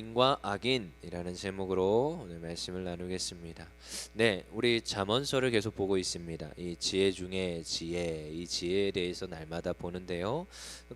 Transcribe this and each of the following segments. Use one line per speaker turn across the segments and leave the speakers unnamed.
인과 악인이라는 제목으로 오늘 말씀을 나누겠습니다. 네, 우리 잠언서를 계속 보고 있습니다. 이 지혜 중에 지혜, 이 지혜에 대해서 날마다 보는데요.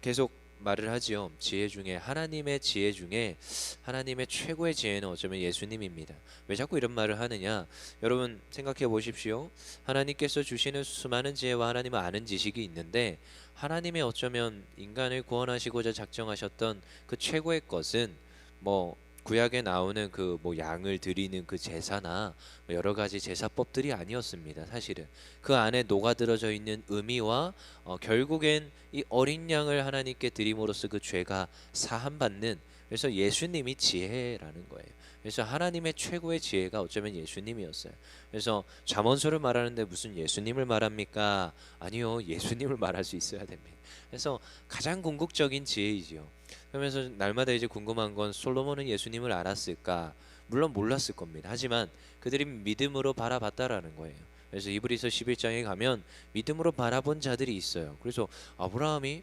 계속 말을 하지요. 지혜 중에 하나님의 지혜 중에 하나님의 최고의 지혜는 어쩌면 예수님입니다. 왜 자꾸 이런 말을 하느냐? 여러분 생각해 보십시오. 하나님께서 주시는 수많은 지혜와 하나님을 아는 지식이 있는데 하나님의 어쩌면 인간을 구원하시고자 작정하셨던 그 최고의 것은 뭐 구약에 나오는 그 뭐 양을 드리는 그 제사나 뭐 여러 가지 제사법들이 아니었습니다. 사실은 그 안에 녹아들어져 있는 의미와 어, 결국엔 이 어린 양을 하나님께 드림으로써 그 죄가 사함 받는 그래서 예수님이 지혜라는 거예요. 그래서 하나님의 최고의 지혜가 어쩌면 예수님이었어요. 그래서 잠언서를 말하는데 무슨 예수님을 말합니까? 아니요, 예수님을 말할 수 있어야 됩니다. 그래서 가장 궁극적인 지혜이지요. 그러면서 날마다 이제 궁금한 건 솔로몬은 예수님을 알았을까? 물론 몰랐을 겁니다. 하지만 그들이 믿음으로 바라봤다라는 거예요. 그래서 이브리서 11장에 가면 믿음으로 바라본 자들이 있어요. 그래서 아브라함이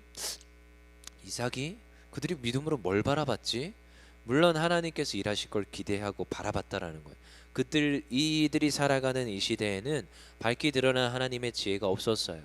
이삭이 그들이 믿음으로 뭘 바라봤지? 물론 하나님께서 일하실 걸 기대하고 바라봤다라는 거예요. 그들 이들이 살아가는 이 시대에는 밝게 드러난 하나님의 지혜가 없었어요.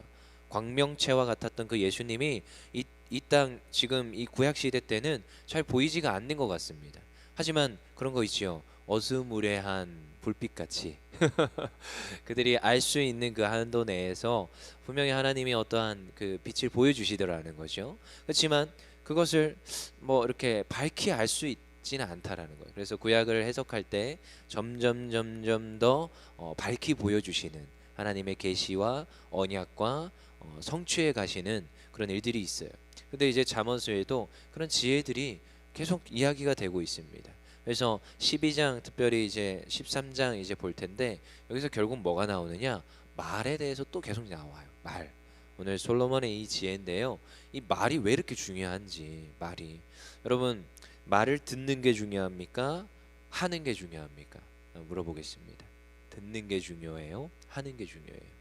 광명체와 같았던 그 예수님이 이 이 땅 지금 이 구약 시대 때는 잘 보이지가 않는 것 같습니다. 하지만 그런 거 있지요. 어스무레한 불빛같이 그들이 알 수 있는 그 한도 내에서 분명히 하나님이 어떠한 그 빛을 보여주시더라는 거죠. 그렇지만 그것을 뭐 이렇게 밝히 알 수 있지는 않다라는 거예요. 그래서 구약을 해석할 때 점점 점점 더 어, 밝히 보여주시는 하나님의 계시와 언약과 어, 성취해 가시는 그런 일들이 있어요. 근데 이제 잠언서에도 그런 지혜들이 계속 이야기가 되고 있습니다. 그래서 12장 특별히 이제 13장 이제 볼 텐데 여기서 결국 뭐가 나오느냐? 말에 대해서 또 계속 나와요. 말. 오늘 솔로몬의 이 지혜인데요. 이 말이 왜 이렇게 중요한지 말이 여러분 말을 듣는 게 중요합니까? 하는 게 중요합니까? 어, 물어보겠습니다. 듣는 게 중요해요? 하는 게 중요해요?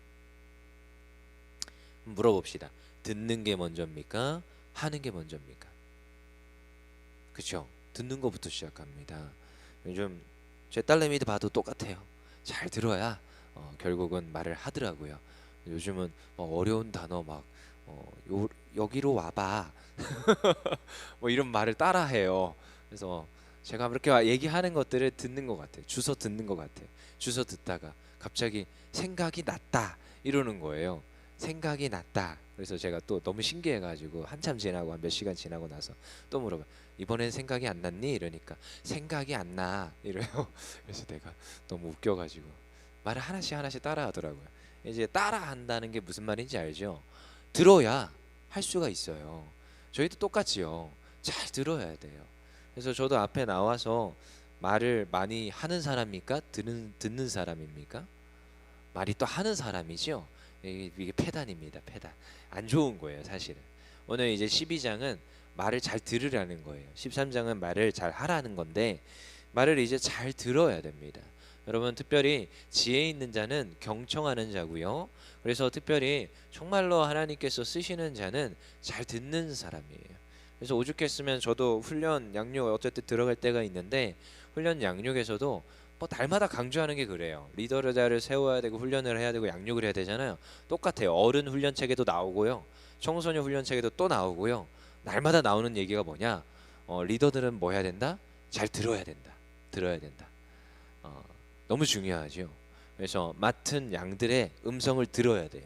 물어봅시다. 듣는 게 먼저입니까? 하는 게 먼저입니까? 그렇죠. 듣는 것부터 시작합니다. 요즘 제 딸내미도 봐도 똑같아요. 잘 들어야 어, 결국은 말을 하더라고요. 요즘은 뭐 어려운 단어 막 어, 요, 여기로 와봐 뭐 이런 말을 따라해요. 그래서 제가 그렇게 얘기하는 것들을 듣는 것 같아요. 주워 듣는 것 같아요. 주워 듣다가 갑자기 생각이 났다 이러는 거예요. 생각이 났다. 그래서 제가 또 너무 신기해가지고 한참 지나고 한 몇 시간 지나고 나서 또 물어봐. 이번엔 생각이 안 났니? 이러니까 생각이 안 나. 이래요. 그래서 내가 너무 웃겨가지고 말을 하나씩 하나씩 따라하더라고요. 이제 따라한다는 게 무슨 말인지 알죠? 들어야 할 수가 있어요. 저희도 똑같지요. 잘 들어야 돼요. 그래서 저도 앞에 나와서 말을 많이 하는 사람입니까? 듣는 듣는 사람입니까? 말이 또 하는 사람이죠. 이게, 폐단입니다. 폐단. 안 좋은 거예요, 사실은. 오늘 이제 12장은 말을 잘 들으라는 거예요. 13장은 말을 잘 하라는 건데 말을 이제 잘 들어야 됩니다. 여러분 특별히 지혜 있는 자는 경청하는 자고요. 그래서 특별히 정말로 하나님께서 쓰시는 자는 잘 듣는 사람이에요. 그래서 오죽했으면 저도 훈련 양육 어쨌든 들어갈 때가 있는데 훈련 양육에서도 뭐 날마다 강조하는 게 그래요. 리더자를 세워야 되고 훈련을 해야 되고 양육을 해야 되잖아요. 똑같아요. 어른 훈련 책에도 나오고요. 청소년 훈련 책에도 또 나오고요. 날마다 나오는 얘기가 뭐냐? 어, 리더들은 뭐 해야 된다? 잘 들어야 된다. 들어야 된다. 어, 너무 중요하죠. 그래서 맡은 양들의 음성을 들어야 돼요.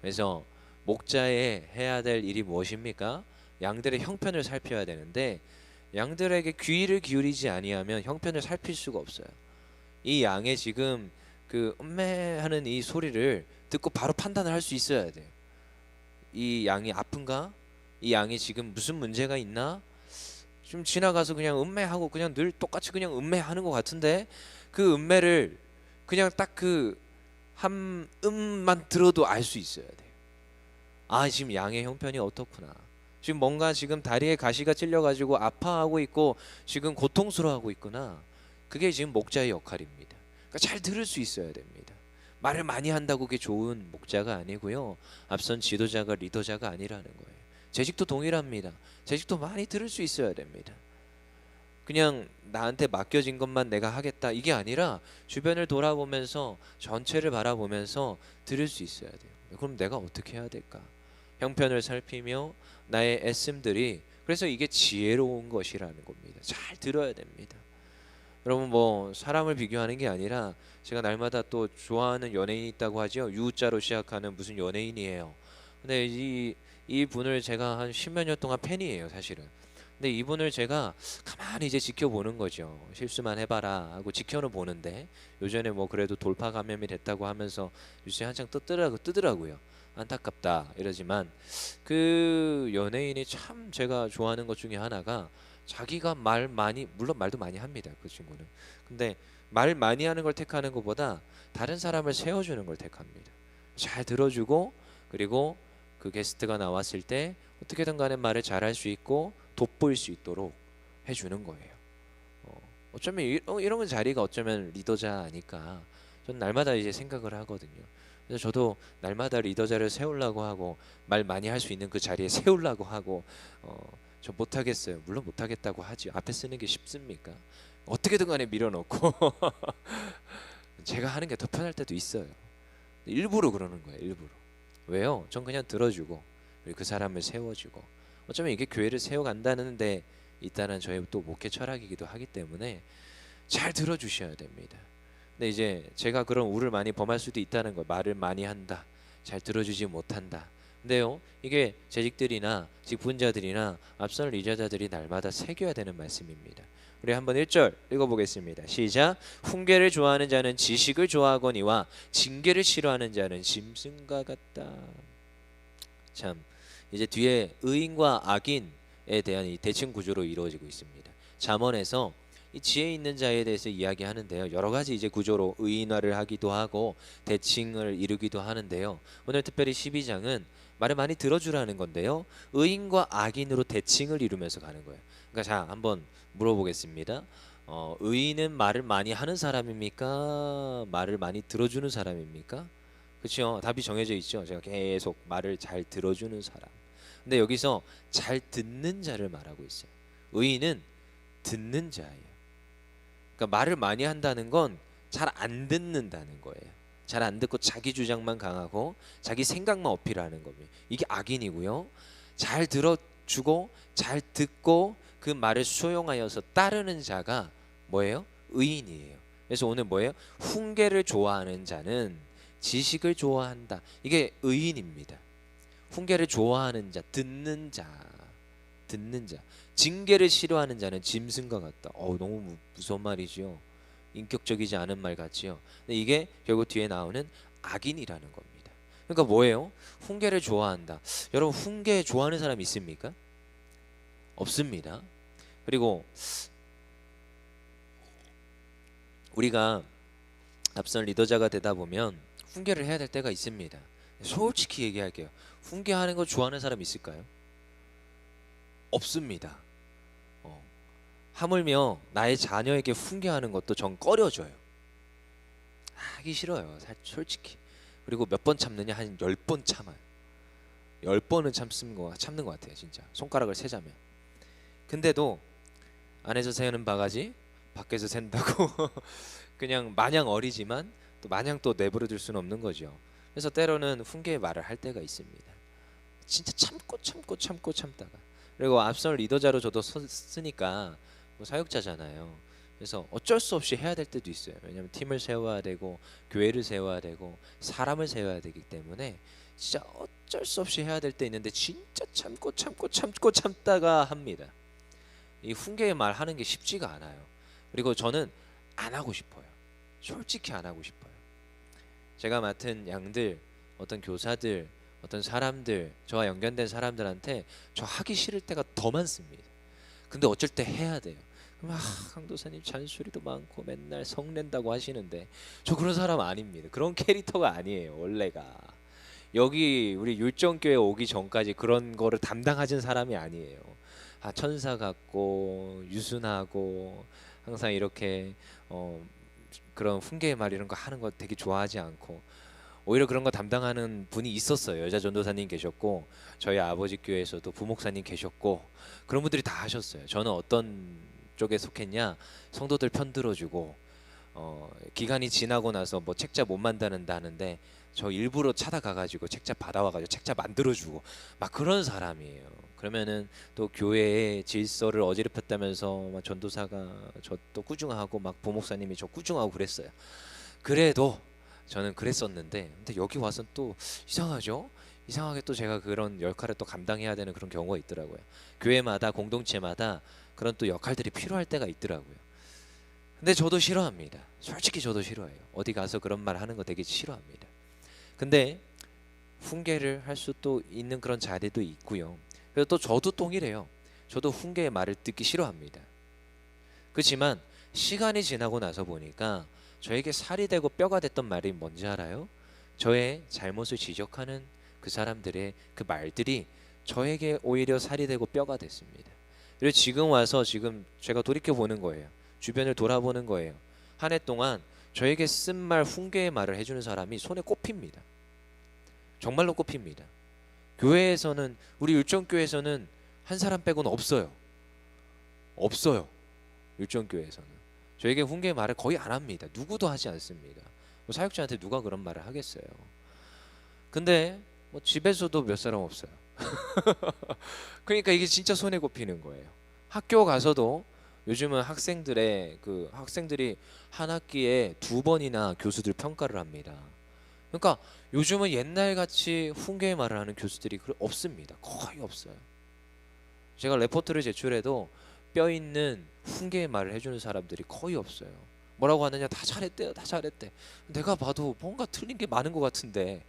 그래서 목자의 해야 될 일이 무엇입니까? 양들의 형편을 살펴야 되는데 양들에게 귀를 기울이지 아니하면 형편을 살필 수가 없어요. 이 양의 지금 그 음매 하는 이 소리를 듣고 바로 판단을 할 수 있어야 돼요. 이 양이 아픈가? 이 양이 지금 무슨 문제가 있나? 좀 지나가서 그냥 음매하고 그냥 늘 똑같이 그냥 음매하는 것 같은데 그 음매를 그냥 딱 그 한 음만 들어도 알 수 있어야 돼요. 아 지금 양의 형편이 어떻구나. 지금 뭔가 지금 다리에 가시가 찔려가지고 아파하고 있고 지금 고통스러워하고 있구나. 그게 지금 목자의 역할입니다. 그러니까 잘 들을 수 있어야 됩니다. 말을 많이 한다고 그게 좋은 목자가 아니고요. 앞선 지도자가 리더자가 아니라는 거예요. 재직도 동일합니다. 재직도 많이 들을 수 있어야 됩니다. 그냥 나한테 맡겨진 것만 내가 하겠다 이게 아니라 주변을 돌아보면서 전체를 바라보면서 들을 수 있어야 돼요. 그럼 내가 어떻게 해야 될까? 형편을 살피며 나의 애씀들이 그래서 이게 지혜로운 것이라는 겁니다. 잘 들어야 됩니다. 여러분 뭐 사람을 비교하는 게 아니라 제가 날마다 또 좋아하는 연예인이 있다고 하죠. 유자로 시작하는 무슨 연예인이에요. 근데 이, 이 분을 제가 한 십몇 년 동안 팬이에요, 사실은. 근데 이분을 제가 가만히 이제 지켜보는 거죠. 실수만 해봐라 하고 지켜는 보는데 요전에 뭐 그래도 돌파 감염이 됐다고 하면서 뉴스에 한창 뜨더라고 뜨더라고요. 안타깝다 이러지만 그 연예인이 참 제가 좋아하는 것 중에 하나가 자기가 말 많이 물론 말도 많이 합니다 그 친구는. 근데 말 많이 하는 걸 택하는 것보다 다른 사람을 세워주는 걸 택합니다. 잘 들어주고 그리고 그 게스트가 나왔을 때 어떻게든 간에 말을 잘할 수 있고 돋보일 수 있도록 해주는 거예요. 어, 어쩌면 이- 어, 이런 자리가 어쩌면 리더자 아닐까. 전 날마다 이제 생각을 하거든요 그래서 저도 날마다 리더자를 세우려고 하고 말 많이 할 수 있는 그 자리에 세우려고 하고 어, 저 못하겠어요. 물론 못하겠다고 하지. 앞에 쓰는 게 쉽습니까? 어떻게든 간에 밀어넣고 제가 하는 게 더 편할 때도 있어요. 일부러 그러는 거예요. 일부러. 왜요? 전 그냥 들어주고 그 사람을 세워주고 어쩌면 이게 교회를 세워간다는 데 있다는 저의 또 목회 철학이기도 하기 때문에 잘 들어주셔야 됩니다. 근데 이제 제가 그런 우를 많이 범할 수도 있다는 거 말을 많이 한다. 잘 들어주지 못한다. 근데요, 이게 재직들이나 직분자들이나 앞선 리자자들이 날마다 새겨야 되는 말씀입니다. 우리 한번 1절 읽어보겠습니다. 시작. 훈계를 좋아하는 자는 지식을 좋아하거니와 징계를 싫어하는 자는 짐승과 같다. 참 이제 뒤에 의인과 악인에 대한 이 대칭 구조로 이루어지고 있습니다. 잠언에서 이 지혜 있는 자에 대해서 이야기하는데요. 여러 가지 이제 구조로 의인화를 하기도 하고 대칭을 이루기도 하는데요. 오늘 특별히 12장은 말을 많이 들어주라는 건데요. 의인과 악인으로 대칭을 이루면서 가는 거예요. 그러니까 자 한번 물어보겠습니다. 어, 의인은 말을 많이 하는 사람입니까? 말을 많이 들어주는 사람입니까? 그렇죠. 답이 정해져 있죠. 제가 계속 말을 잘 들어주는 사람. 근데 여기서 잘 듣는 자를 말하고 있어요. 의인은 듣는 자예요. 그러니까 말을 많이 한다는 건 잘 안 듣는다는 거예요. 잘 안 듣고 자기 주장만 강하고 자기 생각만 어필하는 겁니다. 이게 악인이고요. 잘 들어주고 잘 듣고 그 말을 수용하여서 따르는 자가 뭐예요? 의인이에요. 그래서 오늘 뭐예요? 훈계를 좋아하는 자는 지식을 좋아한다. 이게 의인입니다. 훈계를 좋아하는 자, 듣는 자, 듣는 자. 징계를 싫어하는 자는 짐승과 같다. 어 너무 무- 무서운 말이지요. 인격적이지 않은 말 같지요. 이게 결국 뒤에 나오는 악인이라는 겁니다. 그러니까 뭐예요? 훈계를 좋아한다. 여러분 훈계 좋아하는 사람 있습니까? 없습니다. 그리고 우리가 앞선 리더자가 되다 보면 훈계를 해야 될 때가 있습니다. 솔직히 얘기할게요. 훈계하는 거 좋아하는 사람 있을까요? 없습니다. 어. 하물며 나의 자녀에게 훈계하는 것도 전 꺼려져요. 하기 싫어요. 사- 솔직히. 그리고 몇 번 참느냐 한 열 번 참아요. 열 번은 참는 거 참는 것 같아요, 진짜. 손가락을 세자면. 근데도 안에서 새는 바가지, 밖에서 샌다고 그냥 마냥 어리지만 또 마냥 또 내버려 둘 수는 없는 거죠. 그래서 때로는 훈계의 말을 할 때가 있습니다. 진짜 참고 참고 참고 참다가 그리고 앞선 리더자로 저도 서- 쓰니까 뭐 사역자잖아요. 그래서 어쩔 수 없이 해야 될 때도 있어요. 왜냐하면 팀을 세워야 되고 교회를 세워야 되고 사람을 세워야 되기 때문에 진짜 어쩔 수 없이 해야 될 때 있는데 진짜 참고 참고 참고 참다가 합니다. 이 훈계의 말 하는 게 쉽지가 않아요. 그리고 저는 안 하고 싶어요. 솔직히 안 하고 싶어요. 제가 맡은 양들, 어떤 교사들, 어떤 사람들, 저와 연관된 사람들한테 저 하기 싫을 때가 더 많습니다. 근데 어쩔 때 해야 돼요. 그럼 아, 강도사님 잔소리도 많고 맨날 성낸다고 하시는데 저 그런 사람 아닙니다. 그런 캐릭터가 아니에요. 원래가 여기 우리 율정교회 오기 전까지 그런 거를 담당하진 사람이 아니에요. 아 천사 같고 유순하고 항상 이렇게 어 그런 훈계의 말 이런 거 하는 거 되게 좋아하지 않고 오히려 그런 거 담당하는 분이 있었어요. 여자 전도사님 계셨고 저희 아버지 교회에서도 부목사님 계셨고 그런 분들이 다 하셨어요. 저는 어떤 쪽에 속했냐 성도들 편 들어주고 어, 기간이 지나고 나서 뭐 책자 못 만드는다는데 저 일부러 찾아가가지고 책자 받아와가지고 책자 만들어주고 막 그런 사람이에요. 그러면은 또 교회의 질서를 어지럽혔다면서 막 전도사가 저 또 꾸중하고 막 부목사님이 저 꾸중하고 그랬어요. 그래도 저는 그랬었는데 근데 여기 와서 또 이상하죠? 이상하게 또 제가 그런 역할을 또 감당해야 되는 그런 경우가 있더라고요. 교회마다 공동체마다 그런 또 역할들이 필요할 때가 있더라고요. 근데 저도 싫어합니다. 솔직히 저도 싫어해요. 어디 가서 그런 말 하는 거 되게 싫어합니다. 근데 훈계를 할수또 있는 그런 자리도 있고요. 그래서 또 저도 동일해요. 저도 훈계의 말을 듣기 싫어합니다. 그렇지만 시간이 지나고 나서 보니까 저에게 살이 되고 뼈가 됐던 말이 뭔지 알아요? 저의 잘못을 지적하는 그 사람들의 그 말들이 저에게 오히려 살이 되고 뼈가 됐습니다. 그리고 지금 와서 지금 제가 돌이켜 보는 거예요. 주변을 돌아보는 거예요. 한 해 동안 저에게 쓴 말 훈계의 말을 해주는 사람이 손에 꼽힙니다. 정말로 꼽힙니다. 교회에서는 우리 율정교회에서는 한 사람 빼고는 없어요. 없어요. 율정교회에서는 저에게 훈계의 말을 거의 안 합니다. 누구도 하지 않습니다. 뭐 사역자한테 누가 그런 말을 하겠어요. 근데 뭐 집에서도 몇 사람 없어요. 그러니까 이게 진짜 손에 꼽히는 거예요. 학교 가서도 요즘은 학생들의 그 학생들이 한 학기에 두 번이나 교수들 평가를 합니다. 그러니까 요즘은 옛날 같이 훈계의 말을 하는 교수들이 그- 없습니다. 거의 없어요. 제가 레포트를 제출해도 뼈 있는 훈계의 말을 해주는 사람들이 거의 없어요. 뭐라고 하느냐 다 잘했대요, 다 잘했대. 내가 봐도 뭔가 틀린 게 많은 것 같은데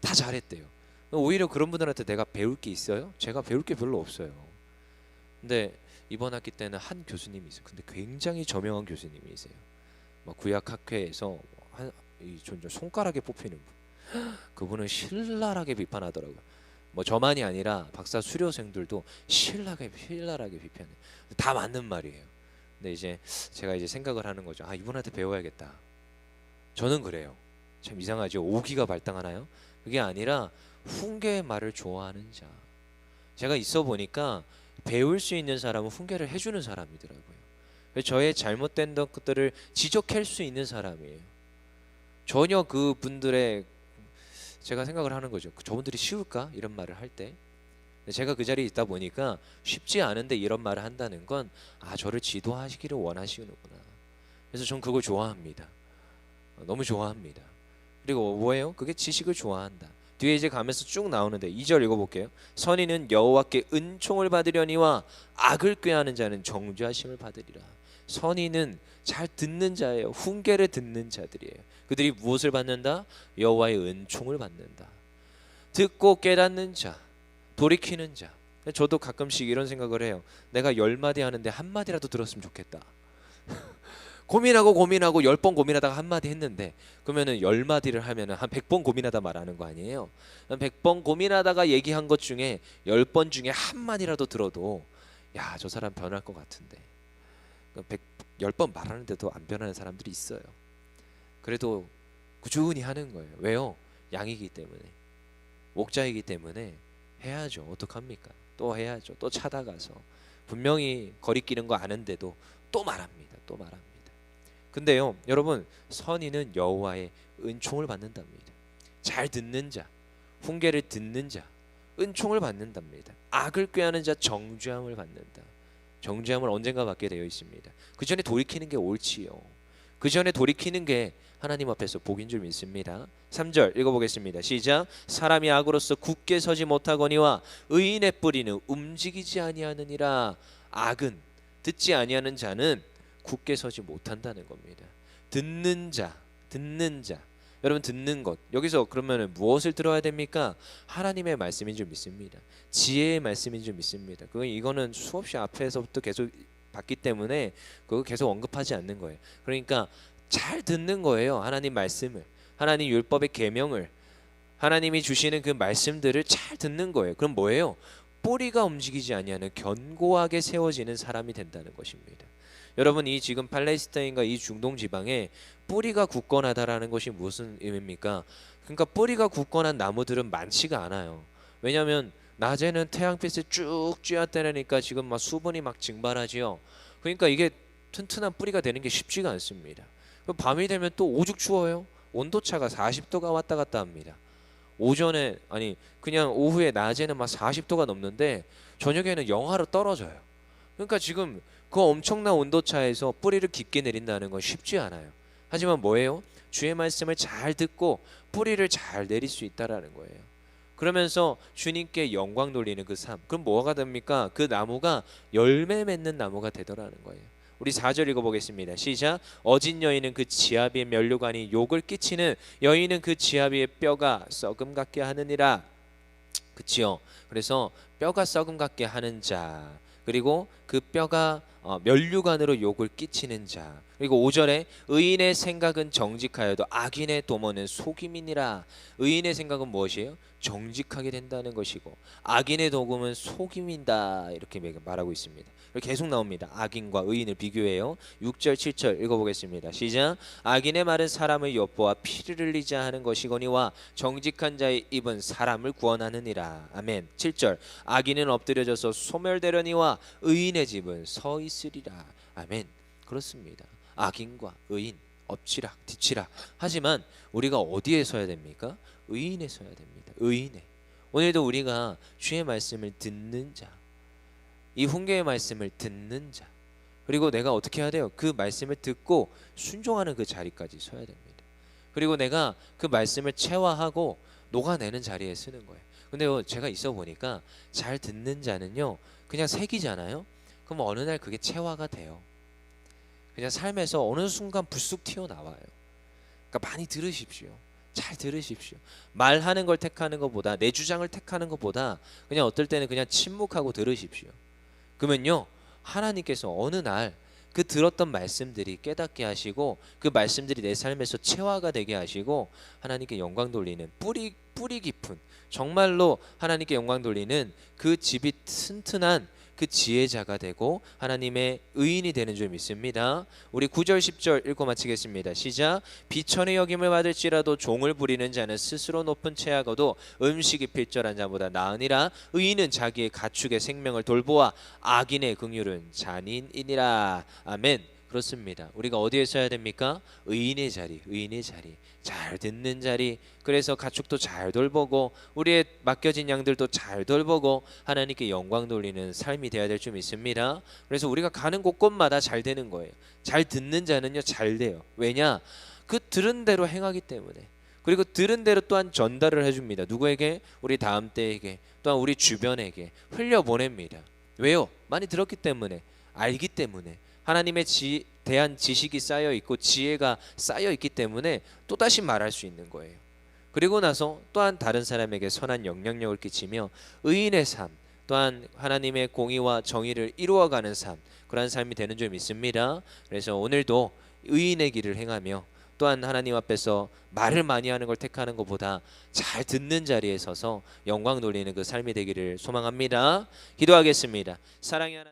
다 잘했대요. 오히려 그런 분들한테 내가 배울 게 있어요? 제가 배울 게 별로 없어요. 근데 이번 학기 때는 한 교수님이 있어요. 근데 굉장히 저명한 교수님이세요. 막 구약학회에서 한 이 손가락에 뽑히는 분. 그분은 신랄하게 비판하더라고요. 뭐 저만이 아니라 박사 수료생들도 신랄하게 신랄하게 비판해. 다 맞는 말이에요. 근데 이제 제가 이제 생각을 하는 거죠. 아 이분한테 배워야겠다. 저는 그래요. 참 이상하죠. 오기가 발당하나요? 그게 아니라 훈계의 말을 좋아하는 자. 제가 있어 보니까 배울 수 있는 사람은 훈계를 해주는 사람이더라고요. 저의 잘못된 것들을 지적할 수 있는 사람이에요. 전혀 그 분들의 제가 생각을 하는 거죠. 그 저분들이 쉬울까 이런 말을 할 때. 제가 그 자리에 있다 보니까 쉽지 않은데 이런 말을 한다는 건 아 저를 지도하시기를 원하시는구나. 그래서 전 그걸 좋아합니다. 어, 너무 좋아합니다. 그리고 뭐예요? 그게 지식을 좋아한다. 뒤에 이제 가면서 쭉 나오는데 2절 읽어볼게요. 선인은 여호와께 은총을 받으려니와 악을 꾀하는 자는 정죄하심을 받으리라. 선인은 잘 듣는 자예요. 훈계를 듣는 자들이에요. 그들이 무엇을 받는다? 여호와의 은총을 받는다. 듣고 깨닫는 자, 돌이키는 자. 저도 가끔씩 이런 생각을 해요. 내가 열 마디 하는데 한 마디라도 들었으면 좋겠다. 고민하고 고민하고 열 번 고민하다가 한 마디 했는데 그러면은 열 마디를 하면은 한 백 번 고민하다 말하는 거 아니에요? 백번 고민하다가 얘기한 것 중에 열 번 중에 한 마디라도 들어도 야 저 사람 변할 것 같은데 백열번 말하는데도 안 변하는 사람들이 있어요. 그래도 꾸준히 하는 거예요. 왜요? 양이기 때문에 목자이기 때문에 해야죠. 어떡합니까? 또 해야죠. 또 찾아가서 분명히 거리끼는 거 아는데도 또 말합니다. 또 말합니다. 근데요, 여러분 선인은 여호와의 은총을 받는답니다. 잘 듣는 자, 훈계를 듣는 자, 은총을 받는답니다. 악을 꾀하는 자 정죄함을 받는다. 정죄함을 언젠가 받게 되어 있습니다. 그 전에 돌이키는 게 옳지요. 그 전에 돌이키는 게 하나님 앞에서 복인 줄 믿습니다. 3절 읽어보겠습니다. 시작. 사람이 악으로서 굳게 서지 못하거니와 의인의 뿌리는 움직이지 아니하느니라. 악은 듣지 아니하는 자는 굳게 서지 못한다는 겁니다. 듣는 자, 듣는 자. 여러분 듣는 것 여기서 그러면 무엇을 들어야 됩니까? 하나님의 말씀인 줄 믿습니다. 지혜의 말씀인 줄 믿습니다. 그 이거는 수없이 앞에서부터 계속 봤기 때문에 그거 계속 언급하지 않는 거예요. 그러니까 잘 듣는 거예요. 하나님 말씀을 하나님 율법의 계명을 하나님이 주시는 그 말씀들을 잘 듣는 거예요. 그럼 뭐예요? 뿌리가 움직이지 아니하는 견고하게 세워지는 사람이 된다는 것입니다. 여러분 이 지금 팔레스타인과 이 중동 지방에 뿌리가 굳건하다라는 것이 무슨 의미입니까? 그러니까 뿌리가 굳건한 나무들은 많지가 않아요. 왜냐하면 낮에는 태양빛을 쭉 쬐었다니까 지금 막 수분이 막 증발하지요. 그러니까 이게 튼튼한 뿌리가 되는 게 쉽지가 않습니다. 밤이 되면 또 오죽 추워요. 온도차가 40도가 왔다 갔다 합니다. 오전에 아니 그냥 오후에 낮에는 막 40도가 넘는데 저녁에는 영하로 떨어져요. 그러니까 지금 그 엄청난 온도차에서 뿌리를 깊게 내린다는 건 쉽지 않아요. 하지만 뭐예요? 주의 말씀을 잘 듣고 뿌리를 잘 내릴 수 있다라는 거예요. 그러면서 주님께 영광 돌리는 그 삶. 그럼 뭐가 됩니까? 그 나무가 열매 맺는 나무가 되더라는 거예요. 우리 4절 읽어보겠습니다. 시작. 어진 여인은 그 지아비의 면류관이 욕을 끼치는 여인은 그 지아비의 뼈가 썩음 같게 하느니라. 그치요. 그래서 뼈가 썩음 같게 하는 자 그리고 그 뼈가 어, 면류관으로 욕을 끼치는 자 그리고 5절에 의인의 생각은 정직하여도 악인의 도모는 속임이니라 의인의 생각은 무엇이에요? 정직하게 된다는 것이고 악인의 도금은 속임이다 이렇게 말하고 있습니다. 계속 나옵니다. 악인과 의인을 비교해요. 6절 7절 읽어보겠습니다. 시작. 악인의 말은 사람을 엿보아 피를 흘리자 하는 것이거니와 정직한 자의 입은 사람을 구원하느니라. 아멘. 7절. 악인은 엎드려져서 소멸되려니와 의인의 집은 서있 으리라. 아멘. 그렇습니다. 악인과 의인 엎치락 뒤치락. 하지만 우리가 어디에 서야 됩니까? 의인에 서야 됩니다. 의인에. 오늘도 우리가 주의 말씀을 듣는 자, 이 훈계의 말씀을 듣는 자, 그리고 내가 어떻게 해야 돼요? 그 말씀을 듣고 순종하는 그 자리까지 서야 됩니다. 그리고 내가 그 말씀을 체화하고 녹아내는 자리에 쓰는 거예요. 근데요, 제가 있어 보니까 잘 듣는 자는요, 그냥 새기잖아요. 그럼 어느 날 그게 체화가 돼요. 그냥 삶에서 어느 순간 불쑥 튀어나와요. 그러니까 많이 들으십시오. 잘 들으십시오. 말하는 걸 택하는 것보다 내 주장을 택하는 것보다 그냥 어떨 때는 그냥 침묵하고 들으십시오. 그러면요 하나님께서 어느 날 그 들었던 말씀들이 깨닫게 하시고 그 말씀들이 내 삶에서 체화가 되게 하시고 하나님께 영광 돌리는 뿌리 뿌리 깊은 정말로 하나님께 영광 돌리는 그 집이 튼튼한 그 지혜자가 되고 하나님의 의인이 되는 줄 믿습니다. 우리 9절 10절 읽고 마치겠습니다. 시작. 비천의 여김을 받을지라도 종을 부리는 자는 스스로 높은 채하고도 음식이 필절한 자보다 나으니라 의인은 자기의 가축의 생명을 돌보아 악인의 긍휼은 잔인이니라. 아멘. 그렇습니다. 우리가 어디에 서야 됩니까? 의인의 자리, 의인의 자리, 잘 듣는 자리. 그래서 가축도 잘 돌보고 우리의 맡겨진 양들도 잘 돌보고 하나님께 영광 돌리는 삶이 되어야 될 줄 믿습니다. 그래서 우리가 가는 곳곳마다 잘 되는 거예요. 잘 듣는 자는요 잘 돼요. 왜냐? 그 들은 대로 행하기 때문에. 그리고 들은 대로 또한 전달을 해줍니다. 누구에게? 우리 다음 때에게, 또한 우리 주변에게 흘려 보냅니다. 왜요? 많이 들었기 때문에, 알기 때문에. 하나님의 지, 대한 지식이 쌓여 있고 지혜가 쌓여 있기 때문에 또 다시 말할 수 있는 거예요. 그리고 나서 또한 다른 사람에게 선한 영향력을 끼치며 의인의 삶, 또한 하나님의 공의와 정의를 이루어가는 삶, 그러한 삶이 되는 줄 믿습니다. 그래서 오늘도 의인의 길을 행하며 또한 하나님 앞에서 말을 많이 하는 걸 택하는 것보다 잘 듣는 자리에 서서 영광 돌리는 그 삶이 되기를 소망합니다. 기도하겠습니다. 사랑의 하나님.